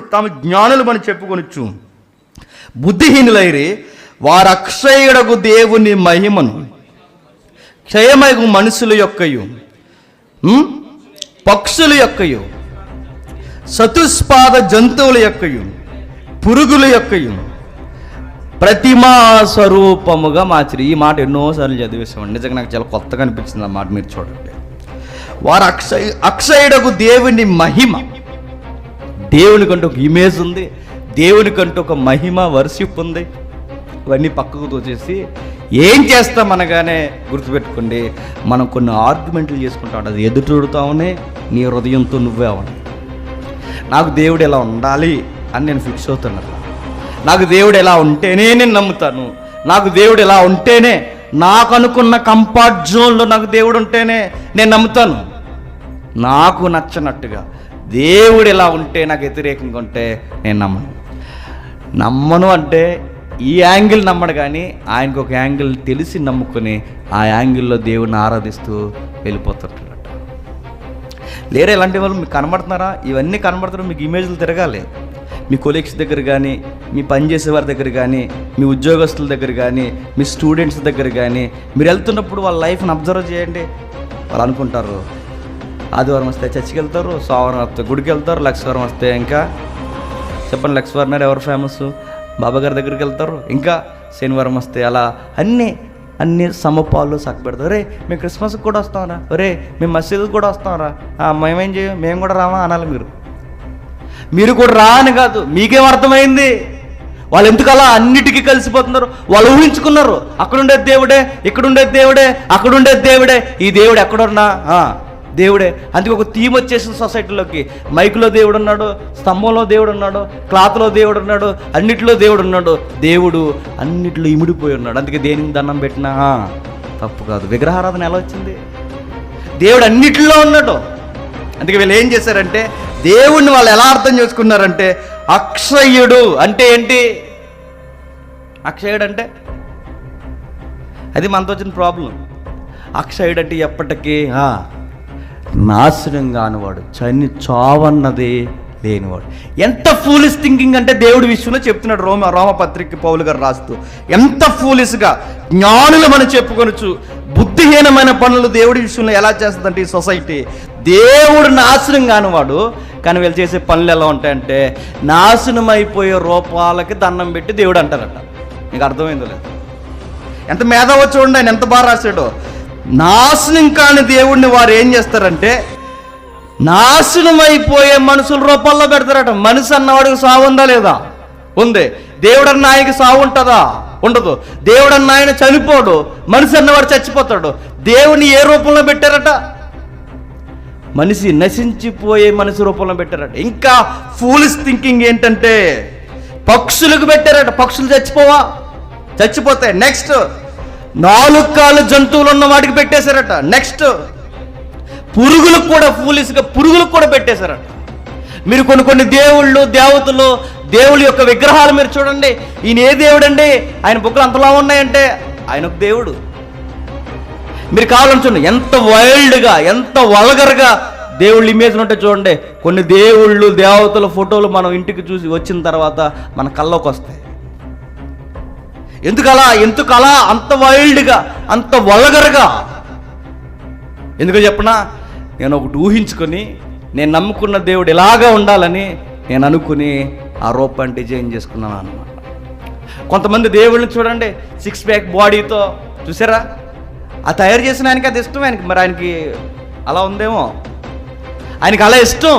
తాము జ్ఞానులు అని బుద్ధిహీనులైరి వారు అక్షయుడకు దేవుని మహిమను క్షయమగు మనుషుల యొక్కయు పక్షుల యొక్కయు చతుష్పాద జంతువుల యొక్కయు పురుగుల యొక్కయు ప్రతిమా స్వరూపముగా మార్చిరి. ఈ మాట ఎన్నోసార్లు చదివేసామండి నిజంగా నాకు చాలా కొత్తగా అనిపించింది ఆ మాట మీరు చూడండి. వారు అక్షయ అక్షయుడకు దేవుని మహిమ దేవునికంటూ ఒక ఇమేజ్ ఉంది. దేవునికంటూ ఒక మహిమ వర్షిప్ ఉంది. ఇవన్నీ పక్కకు తోచేసి ఏం చేస్తాం అనగానే గుర్తుపెట్టుకోండి. మనం కొన్ని ఆర్గ్యుమెంట్లు చేసుకుంటాం. అది ఎదుటూడుతామనే నీ హృదయంతో నువ్వే అవని నాకు దేవుడు ఎలా ఉండాలి అని నేను ఫిక్స్ అవుతున్నాను. నాకు దేవుడు ఎలా ఉంటేనే నేను నమ్ముతాను. నాకు దేవుడు ఎలా ఉంటేనే నాకు అనుకున్న కంఫర్ట్ జోన్లో నాకు దేవుడు ఉంటేనే నేను నమ్ముతాను. నాకు నచ్చనట్టుగా దేవుడు ఇలా ఉంటే నాకు వ్యతిరేకంగా ఉంటే నేను నమ్మను. నమ్మను అంటే ఈ యాంగిల్ నమ్మడు కానీ ఆయనకు ఒక యాంగిల్ తెలిసి నమ్ముకొని ఆ యాంగిల్లో దేవుడిని ఆరాధిస్తూ వెళ్ళిపోతుంటాడట. లేరే ఇలాంటి వాళ్ళు మీకు కనబడుతున్నారా? ఇవన్నీ కనబడుతున్నారు మీకు ఇమేజ్లు తిరగాలి. మీ కొలీగ్స్ దగ్గర కానీ మీ పనిచేసే వారి దగ్గర కానీ మీ ఉద్యోగస్తుల దగ్గర కానీ మీ స్టూడెంట్స్ దగ్గర కానీ మీరు వెళ్తున్నప్పుడు వాళ్ళ లైఫ్ని అబ్జర్వ్ చేయండి. వాళ్ళు అనుకుంటారు ఆదివారం వస్తే చర్చికి వెళ్తారు సోమవారం వస్తే గుడికి వెళ్తారు లక్షవారం వస్తే ఇంకా చెప్పండి లక్ష్మీవారం నాడు ఎవరు ఫేమస్ బాబా గారి దగ్గరికి వెళ్తారు ఇంకా శనివారం వస్తే అలా అన్నీ అన్ని సమపాలు సక్కబెడతారు రే మేము క్రిస్మస్కి కూడా వస్తాంరా రే మేము మసీదుకి కూడా వస్తాంరా. మేమేం చేయం మేము కూడా రామా అనాలి మీరు. మీరు కూడా రా అని కాదు మీకేం అర్థమైంది? వాళ్ళు ఎందుకు అలా అన్నిటికీ కలిసిపోతున్నారు? వాళ్ళు ఊహించుకున్నారు అక్కడుండే దేవుడే ఇక్కడుండే దేవుడే అక్కడుండే దేవుడే ఈ దేవుడు ఎక్కడున్నా? దేవుడే. అందుకే ఒక థీమ్ వచ్చేసిన సొసైటీలోకి. మైకులో దేవుడు ఉన్నాడు స్తంభంలో దేవుడు ఉన్నాడు క్లాత్లో దేవుడు ఉన్నాడు అన్నిటిలో దేవుడు ఉన్నాడు. దేవుడు అన్నిటిలో ఇమిడిపోయి ఉన్నాడు. అందుకే దేనికి దండం పెట్టినా? తప్పు కాదు. విగ్రహారాధన ఎలా వచ్చింది? దేవుడు అన్నిటిలో ఉన్నాడు. అందుకే వీళ్ళు ఏం చేశారంటే దేవుణ్ణి వాళ్ళు ఎలా అర్థం చేసుకున్నారంటే అక్షయుడు అంటే ఏంటి? అక్షయుడు అంటే? అది మనతో వచ్చిన ప్రాబ్లం. అక్షయుడు అంటే ఎప్పటికీ నాశనం కానివాడు చని చావన్నది లేనివాడు. ఎంత ఫూలిస్ థింకింగ్ అంటే దేవుడి విషయంలో చెప్తున్నాడు రోమ రోమపత్రిక పౌలు గారు రాస్తూ. ఎంత ఫూలిస్గా జ్ఞానులు మనం చెప్పుకొనొచ్చు. బుద్ధిహీనమైన పనులు దేవుడి విషయంలో ఎలా చేస్తుందంటే ఈ సొసైటీ దేవుడు నాశనం కానివాడు కానీ వీళ్ళు చేసే పనులు ఎలా ఉంటాయంటే నాశనం అయిపోయే రూపాలకి దండం పెట్టి దేవుడు అంటారట. మీకు అర్థమైందో లేదు? ఎంత మేధావో చూడండి ఆయన ఎంత బాగా రాశాడో. నాశనం కాని దేవుడిని వారు ఏం చేస్తారంటే నాశనం అయిపోయే మనుషుల రూపంలో పెడతారట. మనిషి అన్నవాడికి సావు ఉందా లేదా? ఉంది. దేవుడు అన్న ఆయనకి సావు ఉంటుందా? ఉండదు. దేవుడు అన్న ఆయన చనిపోడు. మనిషి అన్నవాడు చచ్చిపోతాడు. దేవుని ఏ రూపంలో పెట్టారట? మనిషి నశించిపోయే మనిషి రూపంలో పెట్టారట. ఇంకా ఫూలిస్ థింకింగ్ ఏంటంటే పక్షులకు పెట్టారట. పక్షులు చచ్చిపోవా? చచ్చిపోతాయి. నెక్స్ట్ నాలుగు కాళ్ళు జంతువులు ఉన్న వాటికి పెట్టేశారట. నెక్స్ట్ పురుగులకు కూడా ఫూలిస్గా పురుగులకు కూడా పెట్టేశారట. మీరు కొన్ని కొన్ని దేవుళ్ళు దేవతలు దేవుళ్ళ యొక్క విగ్రహాలు మీరు చూడండి. ఈయన ఏ దేవుడు అండి ఆయన బుక్కలు అంతలా ఉన్నాయంటే ఆయన ఒక దేవుడు. మీరు కావాలని చూడండి ఎంత వైల్డ్గా ఎంత వల్గర్గా దేవుళ్ళ ఇమేజ్ ఉంటే చూడండి. కొన్ని దేవుళ్ళు దేవతల ఫోటోలు మనం ఇంటికి చూసి వచ్చిన తర్వాత మన కల్లోకి వస్తాయి. ఎందుకలా? అలా ఎందుకు అలా అంత వైల్డ్గా అంత వల్గర్గా. ఎందుకో చెప్పనా? నేను ఒకటి ఊహించుకొని నేను నమ్ముకున్న దేవుడు ఇలాగా ఉండాలని నేను అనుకుని ఆ రూపాన్ని డిజైన్ చేసుకున్నాను అనమాట కొంతమంది దేవుళ్ళని చూడండి సిక్స్ ప్యాక్ బాడీతో చూసారా? ఆ తయారు చేసిన ఆయనకి అది ఇష్టం ఆయనకి మరి ఆయనకి అలా ఉందేమో? ఆయనకి అలా ఇష్టం.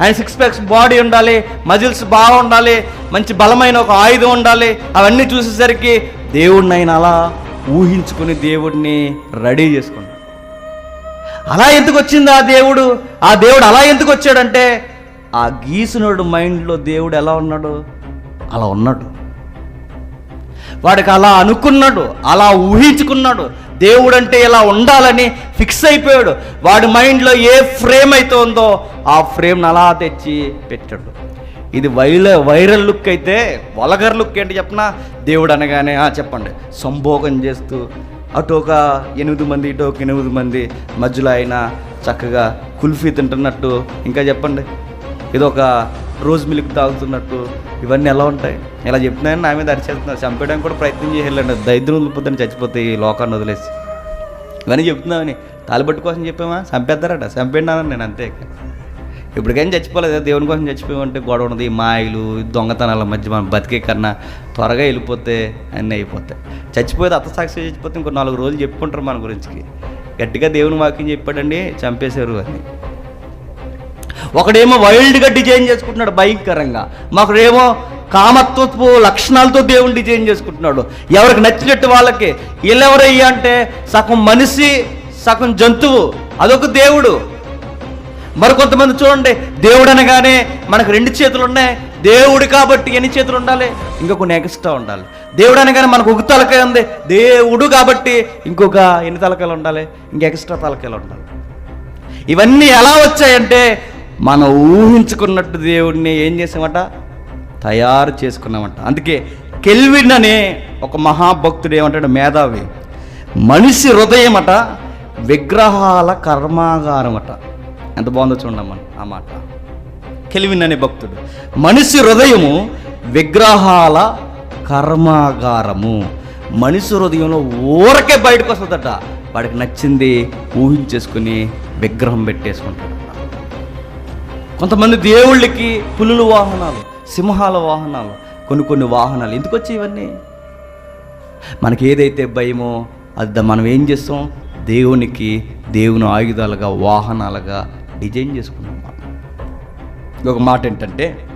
ఆయన సిక్స్ ప్యాక్స్ బాడీ ఉండాలి మజిల్స్ బాగా ఉండాలి మంచి బలమైన ఒక ఆయుధం ఉండాలి అవన్నీ చూసేసరికి దేవుడిని ఆయన అలా ఊహించుకుని దేవుడిని రెడీ చేసుకున్నాడు. అలా ఎందుకు వచ్చింది ఆ దేవుడు? ఆ దేవుడు అలా ఎందుకు వచ్చాడంటే ఆ గీసునుడు మైండ్లో దేవుడు ఎలా ఉన్నాడు? అలా ఉన్నాడు. వాడికి అలా అనుకున్నాడు అలా ఊహించుకున్నాడు. దేవుడు అంటే ఇలా ఉండాలని ఫిక్స్ అయిపోయాడు. వాడి మైండ్లో ఏ ఫ్రేమ్ అయితే ఉందో ఆ ఫ్రేమ్ని అలా తెచ్చి పెట్టాడు. ఇది వైల వైరల్ లుక్ అయితే వలగర్ లుక్ ఏంటి చెప్పనా? దేవుడు అనగానే చెప్పండి. సంభోగం చేస్తూ అటు ఒక ఎనిమిది మంది ఇటు ఒక ఎనిమిది మంది మధ్యలో ఆయన చక్కగా కుల్ఫీ తింటున్నట్టు ఇంకా చెప్పండి. ఏదో ఒక రోజ్ మిల్క్ తాగుతున్నట్టు ఇవన్నీ ఎలా ఉంటాయి? ఇలా చెప్తున్నాయని నా మీద అరిచేస్తున్నారు. చంపేయడానికి కూడా ప్రయత్నం చేయాలండి. దరిద్రం వదిలిపోతే చచ్చిపోతే ఈ లోకాన్ని వదిలేసి. ఇవన్నీ చెప్తున్నామని తాలిబట్టు కోసం చెప్పామా? చంపేద్దారట చంపేడినానని నేను అంతే ఇప్పటికైనా చచ్చిపోలేదు దేవుని కోసం చచ్చిపోయామంటే గొడవ ఉన్నది ఈ మాయలు దొంగతనాల మధ్య మనం బతికే కన్నా త్వరగా వెళ్ళిపోతే అన్నీ అయిపోతాయి. చచ్చిపోతే అత్తసాక్షి చచ్చిపోతే ఇంకో నాలుగు రోజులు చెప్పుకుంటారు మన గురించి. గట్టిగా దేవుని వాక్యం చెప్పాడండి. చంపేశారు అని. ఒకడేమో వైల్డ్గా డిజైన్ చేసుకుంటున్నాడు భయంకరంగా. మరొకడేమో కామత్వపు లక్షణాలతో దేవుని డిజైన్ చేసుకుంటున్నాడు. ఎవరికి నచ్చినట్టు వాళ్ళకి వీళ్ళెవరయ్యా అంటే సగం మనిషి సగం జంతువు. అదొక దేవుడు. మరికొంతమంది చూడండి దేవుడు అనగానే మనకు రెండు చేతులు ఉన్నాయి దేవుడు కాబట్టి ఎన్ని చేతులు ఉండాలి? ఇంకొక కొన్ని ఎక్స్ట్రా ఉండాలి. దేవుడు అనగానే మనకు ఒక తలకాయ ఉంది. దేవుడు కాబట్టి ఇంకొక ఎన్ని తలకాయలు ఉండాలి? ఇంక ఎక్స్ట్రా తలకాయలు ఉండాలి. ఇవన్నీ ఎలా వచ్చాయంటే మనం ఊహించుకున్నట్టు దేవుడిని ఏం చేసామట? తయారు చేసుకున్నామట. అందుకే కెల్విన్ అనే ఒక మహాభక్తుడు ఏమంటాడు? మేధావి. మనిషి హృదయం అట విగ్రహాల కర్మాగారమట. ఎంత బాగుందో చూడమ్మా ఆ మాట. కెల్విన్ అనే భక్తుడు. మనిషి హృదయము విగ్రహాల కర్మాగారము. మనిషి హృదయంలో ఊరకే బయటకు వస్తుందట. వాడికి నచ్చింది ఊహించేసుకుని విగ్రహం పెట్టేసుకుంటాడు. కొంతమంది దేవుళ్ళకి పులుల వాహనాలు సింహాల వాహనాలు కొన్ని కొన్ని వాహనాలు. ఎందుకు వచ్చి ఇవన్నీ? మనకి ఏదైతే భయమో అది మనం ఏం చేస్తాం? దేవునికి దేవుని ఆయుధాలుగా వాహనాలుగా డిజైన్ చేసుకున్నాం ఒక మాట ఏంటంటే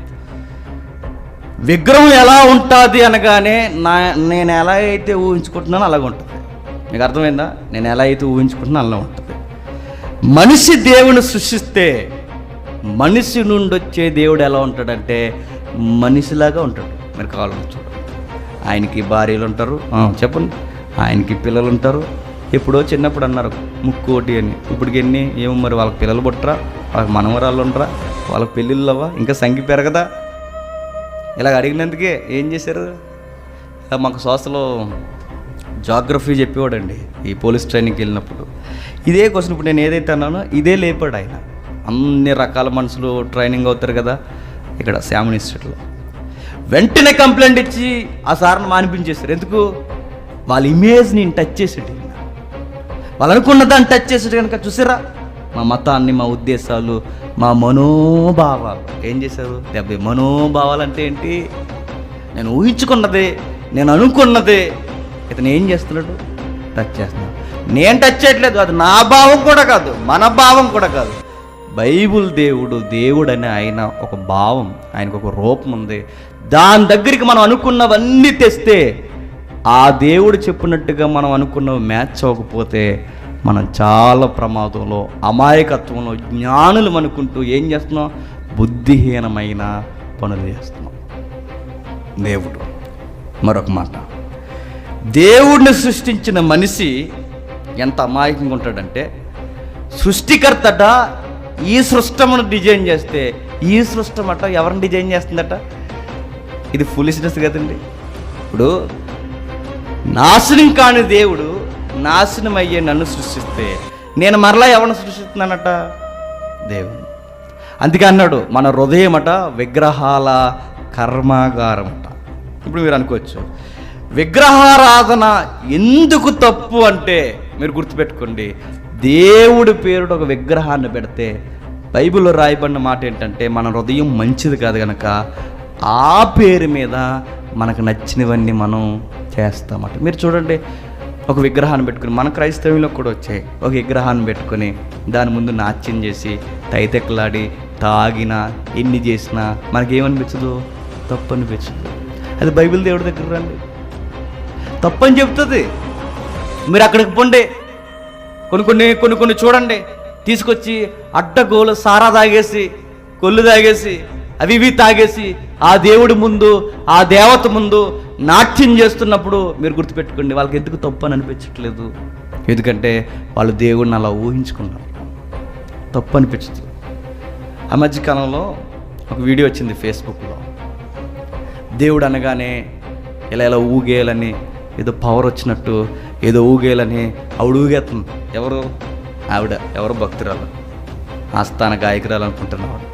విగ్రహం ఎలా ఉంటుంది అనగానే నా నేను ఎలా అయితే ఊహించుకుంటున్నానో అలాగ ఉంటుంది. మీకు అర్థమైందా? నేను ఎలా అయితే ఊహించుకుంటున్నానో అలా ఉంటుంది. మనిషి దేవుని సృష్టిస్తే మనిషి నుండి వచ్చే దేవుడు ఎలా ఉంటాడంటే మనిషిలాగా ఉంటాడు. మీరు కావాలని చూడండి ఆయనకి భార్యలు ఉంటారు. చెప్పండి. ఆయనకి పిల్లలు ఉంటారు. ఎప్పుడో చిన్నప్పుడు అన్నారు ముక్కోటి అని. ఇప్పటికి ఎన్ని? ఏమో మరి వాళ్ళకి పిల్లలు పుట్టరా? వాళ్ళకి మనవరాళ్ళు ఉండరా? వాళ్ళకి పెళ్ళిళ్ళు అవ్వా ఇంకా సంఖ్య పెరగదా? ఇలా అడిగినందుకే ఏం చేశారు? మాకు సోసలో జాగ్రఫీ చెప్పేవాడండి ఈ పోలీస్ ట్రైనింగ్కి వెళ్ళినప్పుడు. ఇదే క్వశ్చన్ ఇప్పుడు నేను ఏదైతే అన్నానో ఇదే లేపాడు ఆయన. అన్ని రకాల మనుషులు ట్రైనింగ్ అవుతారు కదా. ఇక్కడ శామన్ ఇన్స్టిట్యూట్లో వెంటనే కంప్లైంట్ ఇచ్చి ఆ సార్ని మానిపించేశారు. ఎందుకు? వాళ్ళ ఇమేజ్ని టచ్ చేసేటి. వాళ్ళు అనుకున్న దాన్ని టచ్ చేసేది కనుక చూసారా? మా మతాన్ని మా ఉద్దేశాలు మా మనోభావాలు. ఏం చేశారు? దెబ్బ మనోభావాలు అంటే ఏంటి? నేను ఊహించుకున్నదే నేను అనుకున్నదే. ఇతను ఏం చేస్తున్నాడు? టచ్ చేస్తున్నాడు. నేను టచ్ చేయట్లేదు. అది నా భావం కూడా కాదు మన భావం కూడా కాదు. బైబుల్ దేవుడు దేవుడు అనే ఆయన ఒక భావం ఆయనకు ఒక రూపం ఉంది. దాని దగ్గరికి మనం అనుకున్నవన్నీ తెస్తే ఆ దేవుడు చెప్పినట్టుగా మనం అనుకున్నవి మ్యాచ్ అవ్వకపోతే మనం చాలా ప్రమాదంలో అమాయకత్వంలో జ్ఞానులు అనుకుంటూ ఏం చేస్తున్నాం? బుద్ధిహీనమైన పనులు చేస్తున్నాం. దేవుడు మరొక మాట. దేవుడిని సృష్టించిన మనిషి ఎంత అమాయకంగా ఉంటాడంటే సృష్టికర్తట ఈ సృష్టమును డిజైన్ చేస్తే ఈ సృష్టమట ఎవరిని డిజైన్ చేస్తుందట? ఇది ఫులిష్నెస్ కదండి. ఇప్పుడు నాశనం కాని దేవుడు నాశనం అయ్యే నన్ను సృష్టిస్తే నేను మరలా ఎవరిని సృష్టిస్తున్నానట? దేవుడు అందుకే అన్నాడు మన హృదయం అట విగ్రహాల కర్మాగారం అట ఇప్పుడు మీరు అనుకోవచ్చు విగ్రహారాధన ఎందుకు తప్పు అంటే మీరు గుర్తుపెట్టుకోండి దేవుడి పేరుడు ఒక విగ్రహాన్ని పెడితే బైబిల్లో రాయబడిన మాట ఏంటంటే మన హృదయం మంచిది కాదు కనుక ఆ పేరు మీద మనకు నచ్చినవన్నీ మనం చేస్తామట. మీరు చూడండి ఒక విగ్రహాన్ని పెట్టుకుని మన క్రైస్తవంలో కూడా వచ్చాయి. ఒక విగ్రహాన్ని పెట్టుకొని దాని ముందు నాట్యం చేసి తైతెక్కలాడి తాగినా ఎన్ని చేసినా మనకేమనిపించదు? తప్పు అనిపించదు అది బైబిల్ దేవుడి దగ్గర రండి. తప్పని చెప్తుంది. మీరు అక్కడికి పొండే. కొన్ని కొన్ని కొన్ని కొన్ని చూడండి. తీసుకొచ్చి అడ్డగోలు సారా తాగేసి కొల్లు తాగేసి అవి ఇవి తాగేసి ఆ దేవుడి ముందు ఆ దేవత ముందు నాట్యం చేస్తున్నప్పుడు మీరు గుర్తుపెట్టుకోండి వాళ్ళకి ఎందుకు తప్పు అని అనిపించట్లేదు. ఎందుకంటే వాళ్ళు దేవుడిని అలా ఊహించుకున్నారు. తప్పు అనిపించదు. ఆ మధ్యకాలంలో ఒక వీడియో వచ్చింది ఫేస్బుక్లో. దేవుడు అనగానే ఇలా ఇలా ఊగేయాలని ఏదో పవర్ వచ్చినట్టు ఏదో ఊగేయాలని ఆవిడ ఊగేస్తుంది ఎవరు? ఆవిడ. ఎవరు భక్తురాలు? ఆస్థాన గాయకురాలు అనుకుంటున్నవాడు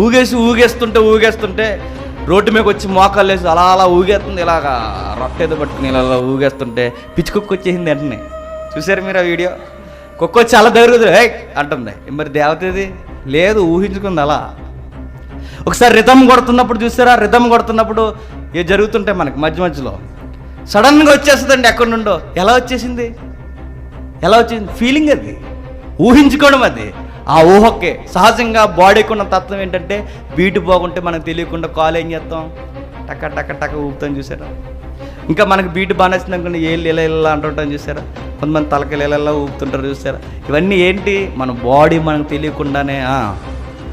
ఊగేసి ఊగేస్తుంటే ఊగేస్తుంటే రోడ్డు మీద వచ్చి మోకాలు వేసి అలా అలా ఊగేస్తుంది ఇలాగా రొట్టేది పట్టుకుని ఇలా అలా ఊగేస్తుంటే పిచ్చి కుక్క వచ్చేసింది వెంటనే. చూసారు మీరు ఆ వీడియో? కుక్క వచ్చి అలా దగ్గర అంటుంది. మరి దేవతది లేదు ఊహించుకుంది అలా. ఒకసారి రిధం కొడుతున్నప్పుడు చూసారా రిధం కొడుతున్నప్పుడు ఏ జరుగుతుంటాయి మనకి మధ్య మధ్యలో? సడన్గా వచ్చేస్తుందండి ఎక్కడి నుండో. ఎలా వచ్చేసింది? ఎలా వచ్చింది? ఫీలింగ్ అది. ఊహించుకోవడం అది. ఆ ఊహకే. సహజంగా బాడీకి ఉన్న తత్వం ఏంటంటే బీటు బాగుంటే మనకు తెలియకుండా కాల్ ఏం చేస్తాం? టక్క టక్క టక్క ఊపుతాం చూసారా? ఇంకా మనకి బీటు బాగా నచ్చింది అనుకోండి ఏళ్ళు ఇలా ఇలా అంటుంటాం చూసారా? కొంతమంది తలకలు ఇలా ఊపుతుంటారు చూసారా? ఇవన్నీ ఏంటి? మన బాడీ మనకు తెలియకుండానే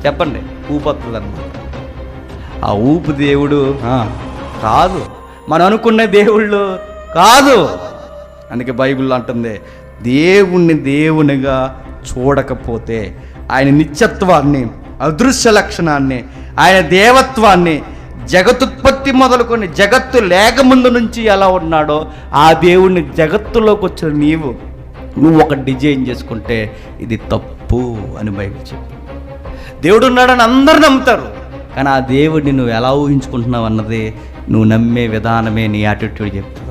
చెప్పండి. ఊపొస్తుంది అనమాట ఆ ఊపు దేవుడు కాదు మనం అనుకున్న దేవుళ్ళు కాదు. అందుకే బైబిల్ అంటుంది దేవుణ్ణి దేవునిగా చూడకపోతే ఆయన నిత్యత్వాన్ని అదృశ్య లక్షణాన్ని ఆయన దేవత్వాన్ని జగతుత్పత్తి మొదలుకొని జగత్తు లేక ముందు నుంచి ఎలా ఉన్నాడో ఆ దేవుణ్ణి జగత్తులోకి వచ్చిన నీవు నువ్వు ఒక డిజైన్ చేసుకుంటే ఇది తప్పు అని బైబిల్ చెప్పి దేవుడు ఉన్నాడని అందరు నమ్ముతారు కానీ ఆ దేవుడిని నువ్వు ఎలా ఊహించుకుంటున్నావు అన్నది నువ్వు నమ్మే విధానమే నీ యాటిట్యూడ్ చెప్తా